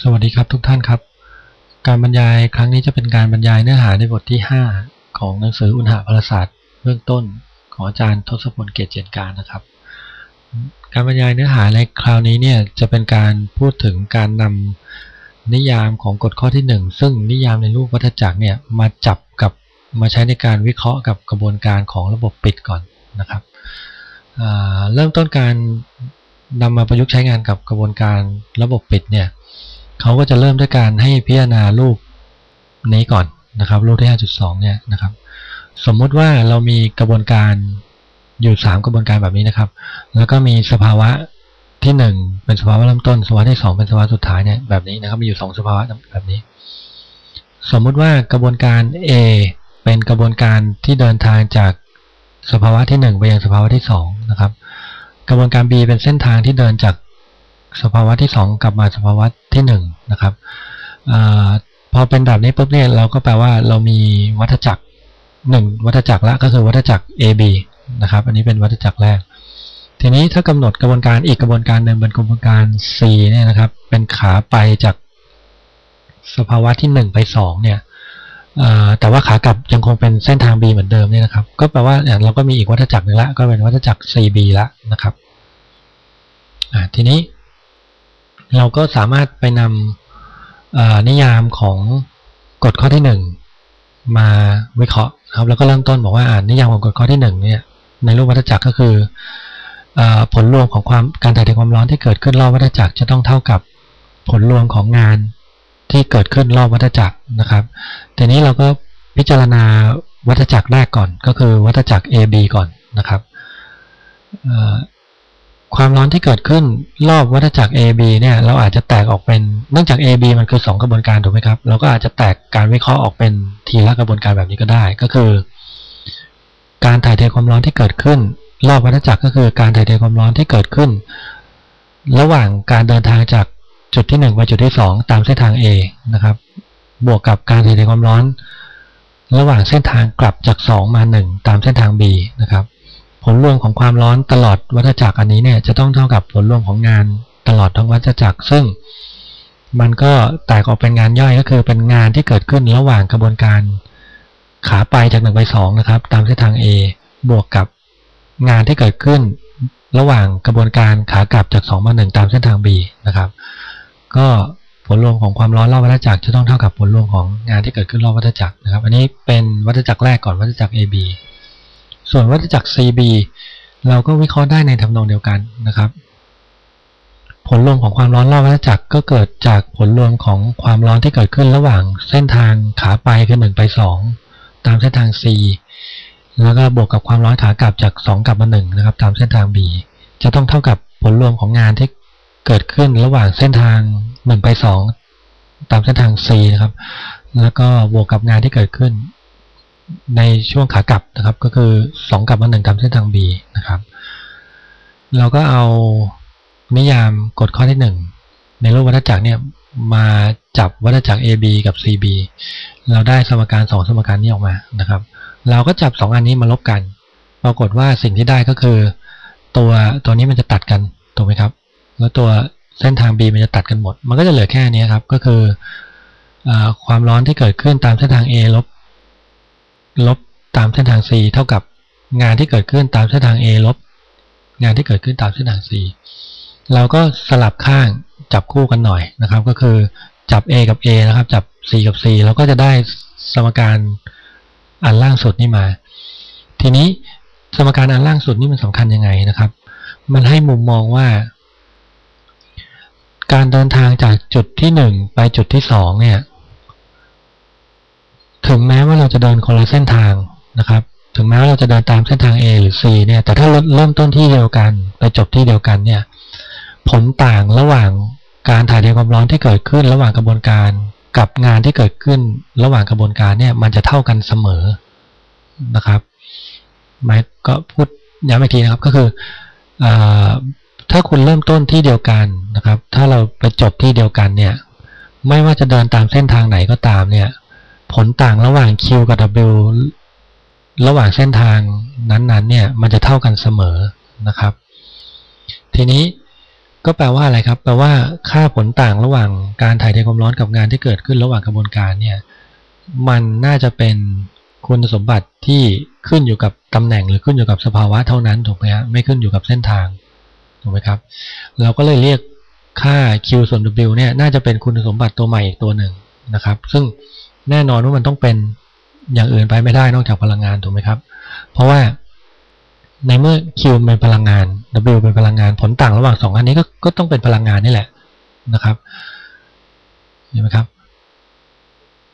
สวัสดีครับทุกท่านครับ การบรรยายครั้งนี้จะเป็นการบรรยายเนื้อหาในบทที่ 5 ของหนังสืออุณหภารศาสตร์เบื้องต้นของอาจารย์ทศพลเกตเจนการนะครับ การบรรยายเนื้อหาในคราวนี้เนี่ยจะเป็นการพูดถึงการนำนิยามของกฎข้อที่ 1 ซึ่งนิยามในรูปวัฏจักรเนี่ยมาจับกับมาใช้ในการวิเคราะห์กับกระบวนการของระบบปิดก่อนนะครับเริ่มต้นการนำมาประยุกต์ใช้งานกับกระบวนการระบบปิดเนี่ย เขาก็จะเริ่มด้วยการให้พิจารณารูปนี้ก่อนนะครับ รูปที่ 5.2 เนี่ยนะครับ สมมุติว่าเรามีกระบวนการอยู่ 3 กระบวนการแบบนี้นะครับ แล้วก็มีสภาวะที่ 1 เป็นสภาวะเริ่มต้น สภาวะที่ 2 เป็นสภาวะสุดท้ายเนี่ยแบบนี้นะครับ มีอยู่ 2 สภาวะแบบนี้ สมมุติว่ากระบวนการ A เป็นกระบวนการที่เดินทางจากสภาวะที่ 1 ไปยังสภาวะที่2นะครับ กระบวนการ B เป็นเส้นทางที่เดินจาก สภาวะที่ 2 กลับมาสภาวะที่1นะครับอพอเป็นแบบนี้ปุ๊บเนี่ยเราก็แปลว่าเรามีวัฏจักร 1 วัฏจักรละก็คือวัฏจักร AB นะครับอันนี้เป็นวัฏจักรแรก ทีนี้ถ้ากำหนดกระบวนการอีกกระบวนการหนึ่งเป็นกระบวนการ C เนี่ยนะครับ เป็นขาไปจากสภาวะที่ 1 ไป 2 เนี่ยแต่ว่าขากลับยังคงเป็นเส้นทาง B เหมือนเดิมเนี่ยนะครับ ก็แปลว่าเราก็มีอีกวัฏจักรหนึ่งละก็เป็นวัฏจักร CB ละนะครับทีนี้ เราก็สามารถไปนำนิยามของกฎข้อที่1มาวิเคราะห์ครับแล้วก็เริ่มต้นบอกว่าอ่านนิยามของกฎข้อที่1เนี่ยในรูปวัฏจักรก็คือผลรวมของความการถ่ายเทความร้อนที่เกิดขึ้นรอบวัฏจักรจะต้องเท่ากับผลรวมของงานที่เกิดขึ้นรอบวัฏจักรนะครับทีนี้เราก็พิจารณาวัฏจักรแรกก่อน ก็คือวัฏจักร AB ก่อนนะครับ ความร้อนที่เกิดขึ้นรอบวัฏจักร AB เนี่ยเราอาจจะแตกออกเป็นเนื่องจาก AB มันคือ 2 กระบวนการถูกไหมครับเราก็อาจจะแตกการวิเคราะห์ออกเป็นทีละกระบวนการแบบนี้ก็ได้ ก็คือ การถ่ายเทความร้อนที่เกิดขึ้น รอบวัฏจักรก็คือการถ่ายเทความร้อนที่เกิดขึ้น ระหว่างการเดินทางจากจุดที่1ไปจุดที่ 2 ตามเส้นทาง A นะครับ บวกกับการถ่ายเทความร้อน ระหว่างเส้นทางกลับจาก 2 มา 1 ตามเส้นทาง B นะครับ ผลรวมของความร้อนตลอดวัฏจักรอันนี้เนี่ยจะต้องเท่ากับผลรวมของงานตลอดทั้งวัฏจักร ซึ่งมันก็แตกออกเป็นงานย่อยก็คือเป็นงานที่เกิดขึ้นระหว่างกระบวนการขาไปจากหนึ่งไปสองนะครับ ตามเส้นทาง A บวกกับงานที่เกิดขึ้นระหว่างกระบวนการขากลับจาก2มา1ตามเส้นทาง B นะครับ ก็ผลรวมของความร้อนรอบวัฏจักรจะต้องเท่ากับผลรวมของงานที่เกิดขึ้นรอบวัฏจักรนะครับ อันนี้เป็นวัฏจักรแรกก่อนวัฏจักร AB ส่วนวัฏจักร CB เราก็วิเคราะห์ได้ในทำนองเดียวกันนะครับ ผลรวมของความร้อนรอบวัฏจักรก็เกิดจากผลรวมของความร้อนที่เกิดขึ้นระหว่างเส้นทางขาไปคือ1ไป 2 ตามเส้นทาง C แล้วก็บวกกับความร้อนขากลับจาก 2 กลับมา1นะครับ ตามเส้นทาง B จะต้องเท่ากับผลรวมของงานที่เกิดขึ้นระหว่างเส้นทาง 1 ไป 2 ตามเส้นทาง C นะครับ แล้วก็บวกกับงานที่เกิดขึ้น ในช่วงขากลับนะครับ ก็คือ 2 กลับมา1ตามเส้นทาง B นะครับ เราก็เอานิยามกฎข้อที่ 1 ในรูปวัฏจักรเนี่ยมาจับวัฏจักร AB กับ CB เราได้สมการ2สมการนี้ออกมานะครับ เราก็จับ 2 อันนี้มาลบกัน ปรากฏว่าสิ่งที่ได้ก็คือ ตัวตัวนี้มันจะตัดกันถูกไหมครับ แล้วตัวเส้นทาง B มันจะตัดกันหมด มันก็จะเหลือแค่นี้ครับ ก็คืออความร้อนที่เกิดขึ้นตามเส้นทาง A ลบ ลบตามเส้นทาง c เท่ากับงานที่เกิดขึ้นตามเส้นทาง a ลบ งานที่เกิดขึ้นตามเส้นทาง c เราก็สลับข้างจับคู่กันหน่อยนะครับ ก็คือจับ a กับ a นะครับ จับ c กับ c เราก็จะได้สมการอันล่างสุดนี่มา ทีนี้สมการอันล่างสุดนี่มันสำคัญยังไงนะครับ มันให้มุมมองว่า การเดินทางจากจุดที่ 1 ไปจุดที่2เนี่ย ถึงแม้ว่าเราจะเดินคนละเส้นทางนะครับ ถึงแม้ว่าเราจะเดินตามเส้นทาง A หรือ C เนี่ย แต่ถ้าเริ่มต้นที่เดียวกัน ไปจบที่เดียวกันเนี่ย ผลต่างระหว่างการถ่ายเทความร้อนที่เกิดขึ้นระหว่างกระบวนการกับงานที่เกิดขึ้นระหว่างกระบวนการเนี่ย มันจะเท่ากันเสมอนะครับหมายก็พูดย้ำอีกทีนะครับก็คืออถ้าคุณเริ่มต้นที่เดียวกันนะครับ ถ้าเราไปจบที่เดียวกันเนี่ย ไม่ว่าจะเดินตามเส้นทางไหนก็ตามเนี่ย ผลต่างระหว่าง Q กับ W ระหว่างเส้นทางนั้นๆเนี่ยมันจะเท่ากันเสมอนะครับ ทีนี้ก็แปลว่าอะไรครับ แปลว่าค่าผลต่างระหว่างการถ่ายเทความร้อนกับงานที่เกิดขึ้นระหว่างกระบวนการเนี่ยมันน่าจะเป็นคุณสมบัติที่ขึ้นอยู่กับตำแหน่งหรือขึ้นอยู่กับสภาวะเท่านั้นถูกไหมฮะไม่ขึ้นอยู่กับเส้นทางถูกไหมครับ เราก็เลยเรียกค่า q ส่วน w เนี่ยน่าจะเป็นคุณสมบัติตัวใหม่อีกตัวหนึ่งนะครับ ซึ่ง แน่นอนว่ามันต้องเป็นอย่างอื่นไปไม่ได้นอกจากพลังงานถูกไหมครับ เพราะว่าในเมื่อ Q เป็นพลังงาน W เป็นพลังงานผลต่างระหว่างสองอันนี้ก็ก็ต้องเป็นพลังงานนี่แหละนะครับเห็นไหมครับ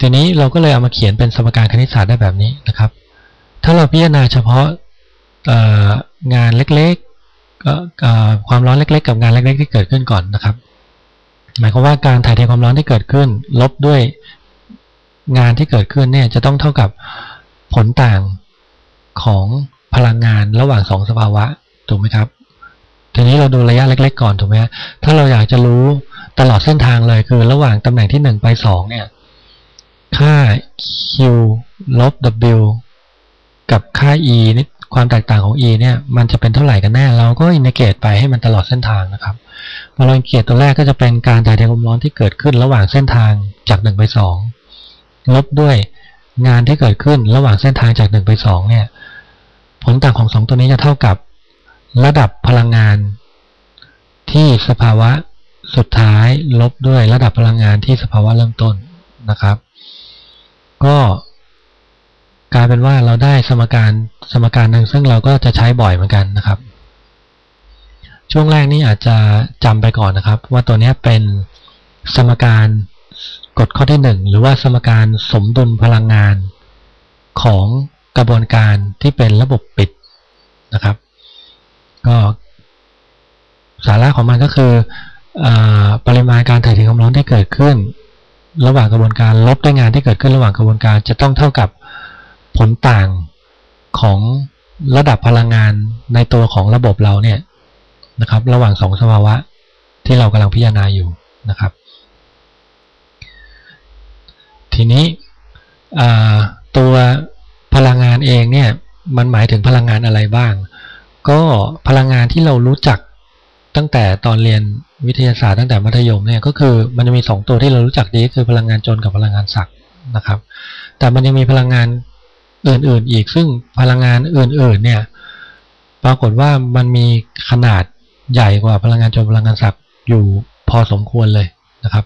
ทีนี้เราก็เลยเอามาเขียนเป็นสมการคณิตศาสตร์ได้แบบนี้นะครับ ถ้าเราพิจารณาเฉพาะงานเล็กๆความร้อนเล็ก ๆ กับงานเล็ก ๆ ที่เกิดขึ้นก่อนนะครับ หมายความว่าการถ่ายเทความร้อนที่เกิดขึ้น ลบด้วย งานที่เกิดขึ้นเนี่ยจะต้องเท่ากับผลต่างของพลังงานระหว่างสองสภาวะถูกไหมครับทีนี้เราดูระยะเล็ก ๆ ก่อนถูกไหมถ้าเราอยากจะรู้ตลอดเส้นทางเลยคือระหว่างตำแหน่งที่ 1 ไป 2 เนี่ย ค่า q ลบ w กับค่า e นี่ความแตกต่างของ e เนี่ยมันจะเป็นเท่าไหร่กันแน่ เราก็อินทิเกรตไปให้มันตลอดเส้นทางนะครับพอเราอินทิเกรตตัวแรกก็จะเป็นการถ่ายเทความร้อนที่เกิดขึ้นระหว่างเส้นทางจาก 1 ไป 2 ลบด้วยงานที่เกิดขึ้นระหว่างเส้นทางจาก1ไป2เนี่ย ผลต่างของสองตัวนี้จะเท่ากับระดับพลังงานที่สภาวะสุดท้ายลบด้วยระดับพลังงานที่สภาวะเริ่มต้นนะครับ ก็กลายเป็นว่าเราได้สมการสมการหนึ่งซึ่งเราก็จะใช้บ่อยเหมือนกันนะครับ ช่วงแรกนี้อาจจะจำไปก่อนนะครับ ว่าตัวนี้เป็นสมการ กฎข้อที่ 1 หรือว่าสมการสมดุลพลังงาน ของกระบวนการที่เป็นระบบปิดนะครับ ก็สาระของมันก็คืออปริมาณการถ่ายเทความร้อนที่เกิดขึ้น ระหว่างกระบวนการลบด้วยงานที่เกิดขึ้นระหว่างกระบวนการจะต้องเท่ากับผลต่างของระดับพลังงานในตัวของระบบเราเนี่ยนะครับ ระหว่างสองสภาวะที่เรากำลังพิจารณาอยู่นะครับ ทีนี้ตัวพลังงานเองเนี่ยมันหมายถึงพลังงานอะไรบ้าง ก็พลังงานที่เรารู้จักตั้งแต่ตอนเรียนวิทยาศาสตร์ตั้งแต่มัธยมเนี่ยก็คือมันจะมี 2 ตัวที่เรารู้จักดีคือพลังงานจนกับพลังงานศักนะครับ แต่มันยังมีพลังงานอื่นๆอีกซึ่งพลังงานอื่นๆเนี่ยปรากฏว่ามันมีขนาดใหญ่กว่าพลังงานจนพลังงานศักอยู่พอสมควรเลยนะครับ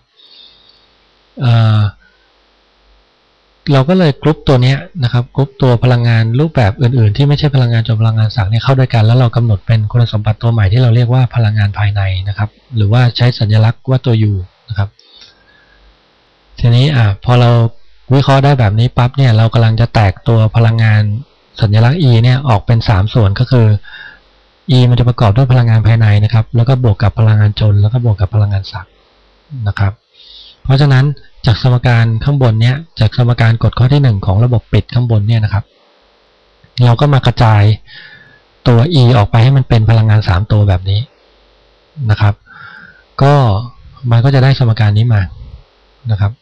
เราก็เลยกรุ๊ปตัวนี้นะครับกรุ๊ปตัวพลังงานรูปแบบอื่นๆ ที่ไม่ใช่พลังงานจนพลังงานสังเนี่ยเข้าด้วยกัน แล้วเรากำหนดเป็นคุณสมบัติตัวใหม่ที่เราเรียกว่าพลังงานภายในนะครับ หรือว่าใช้สัญลักษณ์ว่าตัว U นะครับ ทีนี้อะพอเราวิเคราะห์ได้แบบนี้ปั๊บเนี่ยเรากำลังจะแตกตัวพลังงานสัญลักษณ์ E เนี่ยออกเป็น 3 ส่วนก็คือ E มันจะประกอบด้วยพลังงานภายในนะครับ แล้วก็บวกกับพลังงานจน แล้วก็บวกกับพลังงานสักนะครับ เพราะฉะนั้นจากสมการข้างบนเนี้ยจากสมการกฎข้อที่ 1 ของระบบปิดข้างบนเนี่ยนะครับ เราก็มากระจายตัว e ออกไปให้มันเป็นพลังงาน 3 ตัวแบบนี้นะครับ ก็มันก็จะได้สมการนี้มานะครับ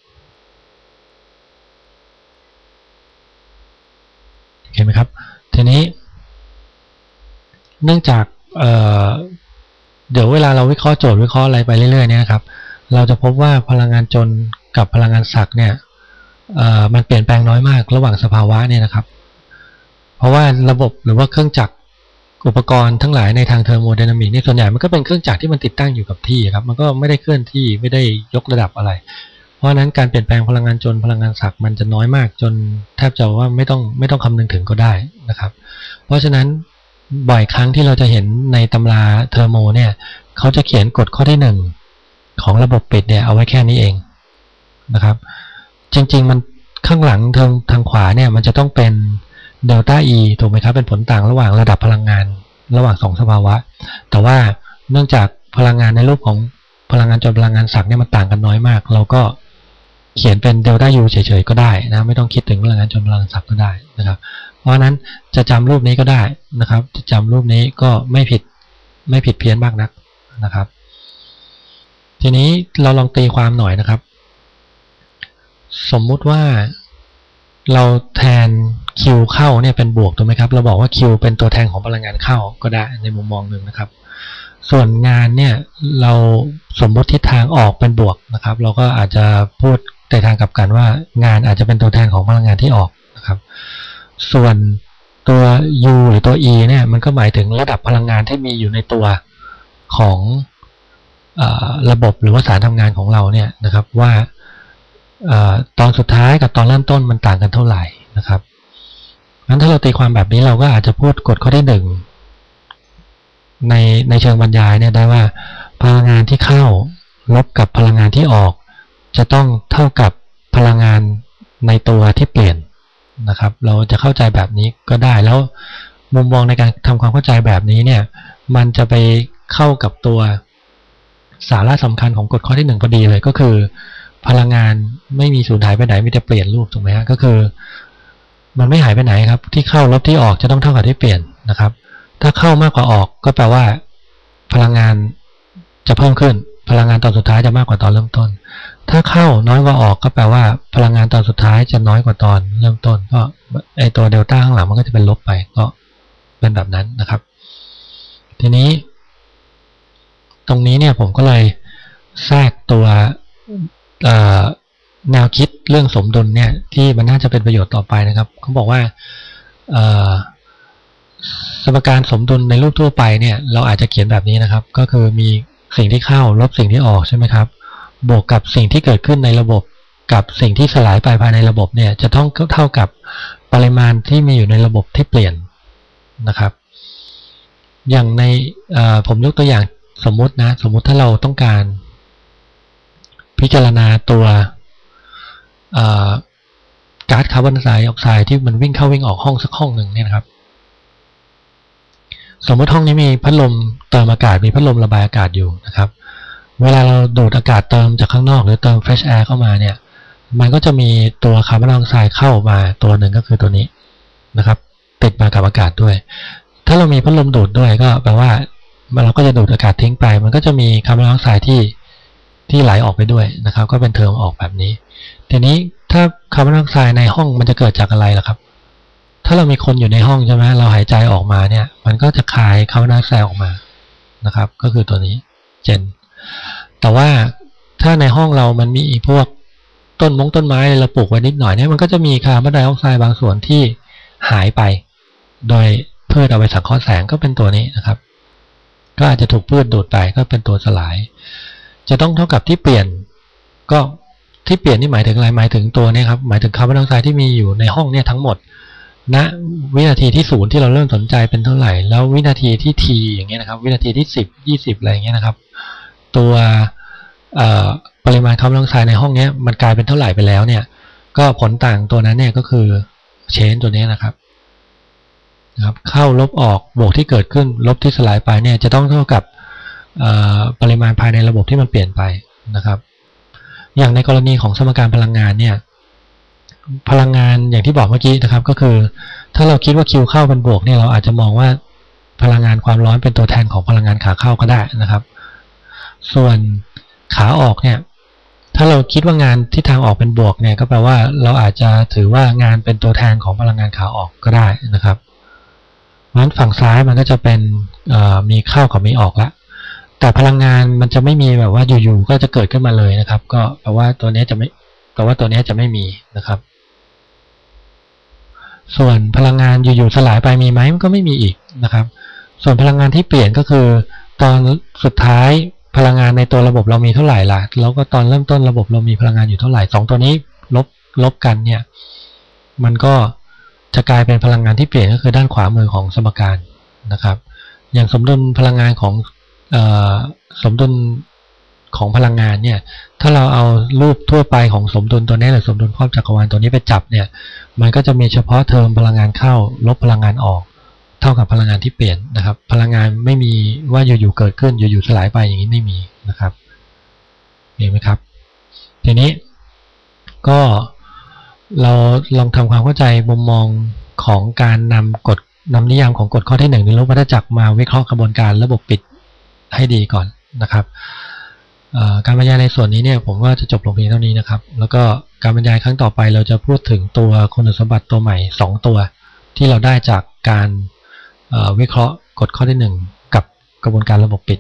เห็นไหมครับ ทีนี้ เนื่องจากเเดี๋ยวเวลาเราวิเคราะห์โจทย์วิเคราะห์อะไรไปเรื่อยๆเนี่ยครับ เราจะพบว่าพลังงานจนกับพลังงานศักเนี่ยมันเปลี่ยนแปลงน้อยมากระหว่างสภาวะเนี่ยนะครับ เพราะว่าระบบหรือว่าเครื่องจักรอุปกรณ์ทั้งหลายในทางเทอร์โมไดนามิกนี่ส่วนใหญ่มันก็เป็นเครื่องจักรที่มันติดตั้งอยู่กับที่ครับ มันก็ไม่ได้เคลื่อนที่ไม่ได้ยกระดับอะไร เพราะฉะนั้นการเปลี่ยนแปลงพลังงานจนพลังงานศักมันจะน้อยมากจนแทบจะว่าไม่ต้องไม่ต้องคำนึงถึงก็ได้นะครับ เพราะฉะนั้นบ่อยครั้งที่เราจะเห็นในตำราเทอร์โมเนี่ยเขาจะเขียนกฎข้อที่1 ของระบบปิดเนี่ยเอาไว้แค่นี้เองนะครับ จริง ๆ มันข้างหลังทางทางขวาเนี่ยมันจะต้องเป็นเดลต้า E ถูกไหมครับ เป็นผลต่างระหว่างระดับพลังงานระหว่างสองสภาวะ แต่ว่าเนื่องจากพลังงานในรูปของพลังงานจนพลังงานสักเนี่ยมันต่างกันน้อยมาก เราก็เขียนเป็นเดลต้า U เฉยๆก็ได้นะ ไม่ต้องคิดถึงพลังงานจนพลังงานสักก็ได้นะครับ เพราะฉะนั้นจะจำรูปนี้ก็ได้นะครับ จะจำรูปนี้ก็ไม่ผิดไม่ผิดเพี้ยนมากนักนะครับ ทีนี้เราลองตีความหน่อยนะครับ สมมุติว่าเราแทน Q เข้าเนี่ยเป็นบวกถูกไหมครับ เราบอกว่า Q เป็นตัวแทนของพลังงานเข้าก็ได้ในมุมมองหนึ่งนะครับ ส่วนงานเนี่ยเราสมมติทิศทางออกเป็นบวกนะครับ เราก็อาจจะพูดในทางกลับกันว่างานอาจจะเป็นตัวแทนของพลังงานที่ออกนะครับ ส่วนตัว U หรือตัว E เนี่ยมันก็หมายถึงระดับพลังงานที่มีอยู่ในตัวของ ระบบหรือว่าสารทำงานของเราเนี่ยนะครับว่าอตอนสุดท้ายกับตอนเริ่มต้นมันต่างกันเท่าไหร่นะครับงั้นถ้าเราตีความแบบนี้เราก็อาจจะพูดกฎข้อที่หนึ่งในในเชิงบรรยายเนี่ยได้ว่าพลังงานที่เข้าลบกับพลังงานที่ออก จะต้องเท่ากับพลังงานในตัวที่เปลี่ยนนะครับ เราจะเข้าใจแบบนี้ก็ได้แล้วมุมมองในการทำความเข้าใจแบบนี้เนี่ย มันจะไปเข้ากับตัว สาระสำคัญของกฎข้อที่หนึ่งพอดีเลยก็คือ พลังงานไม่มีสูญหายไปไหนมีแต่เปลี่ยนรูปถูกไหมฮะก็คือ มันไม่หายไปไหนครับ ที่เข้าลบที่ออกจะต้องเท่ากับที่เปลี่ยนนะครับ ถ้าเข้ามากกว่าออกก็แปลว่า พลังงานจะเพิ่มขึ้น พลังงานตอนสุดท้ายจะมากกว่าตอนเริ่มต้น ถ้าเข้าน้อยกว่าออกก็แปลว่า พลังงานตอนสุดท้ายจะน้อยกว่าตอนเริ่มต้น ก็ไอตัวเดลต้าข้างหลังมันก็จะเป็นลบไปก็เป็นแบบนั้นนะครับ ทีนี้ ตรงนี้เนี่ยผมก็เลยแทรกตัวแนวคิดเรื่องสมดุลเนี่ยที่มันน่าจะเป็นประโยชน์ต่อไปนะครับเขาบอกว่าสมการสมดุลในรูปทั่วไปเนี่ยเราอาจจะเขียนแบบนี้นะครับ ก็คือมีสิ่งที่เข้าลบสิ่งที่ออกใช่ไหมครับ บวกกับสิ่งที่เกิดขึ้นในระบบกับสิ่งที่สลายไปภายในระบบเนี่ยจะต้องเท่ากับปริมาณที่มีอยู่ในระบบที่เปลี่ยนนะครับ อย่างในผมยกตัวอย่าง สมมตินะ สมมติถ้าเราต้องการ พิจารณาตัวก๊าซคาร์บอนไดออกไซด์ที่มันวิ่งเข้าวิ่งออกห้องสักห้องหนึ่งเนี่ยนะครับ สมมติห้องนี้มีพัดลมเติมอากาศมีพัดลมระบายอากาศอยู่นะครับ เวลาเราดูดอากาศเติมจากข้างนอก หรือเติม fresh air เข้ามาเนี่ย มันก็จะมีตัวคาร์บอนไดออกไซด์เข้ามาตัวหนึ่งก็คือตัวนี้นะครับ ติดมากับอากาศด้วย ถ้าเรามีพัดลมดูดด้วยก็แปลว่า เราก็จะดูดอากาศทิ้งไป มันก็จะมีคาร์บอนไดออกไซด์ที่ที่ไหลออกไปด้วยนะครับ ก็เป็นเทอมออกแบบนี้ ทีนี้ถ้าคาร์บอนไดออกไซด์ในห้องมันจะเกิดจากอะไรล่ะครับ ถ้าเรามีคนอยู่ในห้องใช่ไหมเราหายใจออกมาเนี่ย มันก็จะคายคาร์บอนไดออกไซด์ออกมานะครับ ก็คือตัวนี้เจน แต่ว่าถ้าในห้องเรามันมีพวกต้นมงต้นไม้เราปลูกไว้นิดหน่อยเนี่ยมันก็จะมีคาร์บอนไดออกไซด์บางส่วนที่หายไป โดยเพืชเอาไปสังเคราะห์แสงก็เป็นตัวนี้นะครับ ก็อาจจะถูกพืชดูดไปก็เป็นตัวสลาย จะต้องเท่ากับที่เปลี่ยนก็ที่เปลี่ยนนี่หมายถึงอะไรหมายถึงตัวนี้ครับหมายถึงคาร์บอนไดออกไซด์ที่มีอยู่ในห้องเนี่ยทั้งหมดณวินาทีที่ศูนย์ที่เราเริ่มสนใจเป็นเท่าไหร่ แล้ววินาทีที่ทีอย่างเงี้ยนะครับวินาทีที่สิบยี่สิบอะไรเงี้ยนะครับ ตัวปริมาณคาร์บอนไดออกไซด์ในห้องนี้มันกลายเป็นเท่าไหร่ไปแล้วเนี่ย ก็ผลต่างตัวนั้นเนี่ยก็คือเชนตัวนี้นะครับ นะครับเข้าลบออกบวกที่เกิดขึ้นลบที่สลายไปเนี่ยจะต้องเท่ากับปริมาณภายในระบบที่มันเปลี่ยนไปนะครับ อย่างในกรณีของสมการพลังงานเนี่ยพลังงานอย่างที่บอกเมื่อกี้นะครับ ก็คือ ถ้าเราคิดว่าคิวเข้าเป็นบวกเนี่ยเราอาจจะมองว่าพลังงานความร้อนเป็นตัวแทนของพลังงานขาเข้าก็ได้นะครับ ส่วนขาออกเนี่ย ถ้าเราคิดว่างานที่ทางออกเป็นบวกเนี่ยก็แปลว่าเราอาจจะถือว่างานเป็นตัวแทนของพลังงานขาออกก็ได้นะครับ นั้นฝั่งซ้ายมันก็จะเป็นมีเข้ากับมีออกละแต่พลังงานมันจะไม่มีแบบว่าอยู่ๆก็จะเกิดขึ้นมาเลยนะครับ ก็แปลว่าตัวนี้จะไม่แปลว่าตัวนี้จะไม่มีนะครับ ส่วนพลังงานอยู่ๆสลายไปมีไหมมันก็ไม่มีอีกนะครับ ส่วนพลังงานที่เปลี่ยนก็คือ ตอนสุดท้ายพลังงานในตัวระบบเรามีเท่าไหร่ล่ะ แล้วก็ตอนเริ่มต้นระบบเรามีพลังงานอยู่เท่าไหร่สองตัวนี้ลบลบกันเนี่ย มันก็ จะกลายเป็นพลังงานที่เปลี่ยนก็คือด้านขวามือของสมการนะครับ อย่างสมดุลพลังงานของอสมดุลของพลังงานเนี่ย ถ้าเราเอารูปทั่วไปของสมดุลตัวนี้หรือสมดุลครอบจักรวาลตัวนี้ไปจับเนี่ย มันก็จะมีเฉพาะเทอมพลังงานเข้าลบพลังงานออก เท่ากับพลังงานที่เปลี่ยนนะครับ พลังงานไม่มีว่าอยู่ๆเกิดขึ้นอยู่ๆสลายไปอย่างนี้ไม่มีนะครับเห็นไหมครับ ทีนี้ก็ เราลองทำความเข้าใจมุมมองของการนำกฎนำนิยามของกฎข้อที่หนึ่งในรูปวัฏจักรมาวิเคราะห์กระบวนการระบบปิดให้ดีก่อนนะครับการบรรยายในส่วนนี้เนี่ยผมก็จะจบลงเพียงเท่านี้นะครับ แล้วก็การบรรยายครั้งต่อไปเราจะพูดถึงตัวคุณสมบัติตัวใหม่ 2 ตัว ที่เราได้จากการวิเคราะห์กฎข้อที่ 1 กับกระบวนการระบบปิด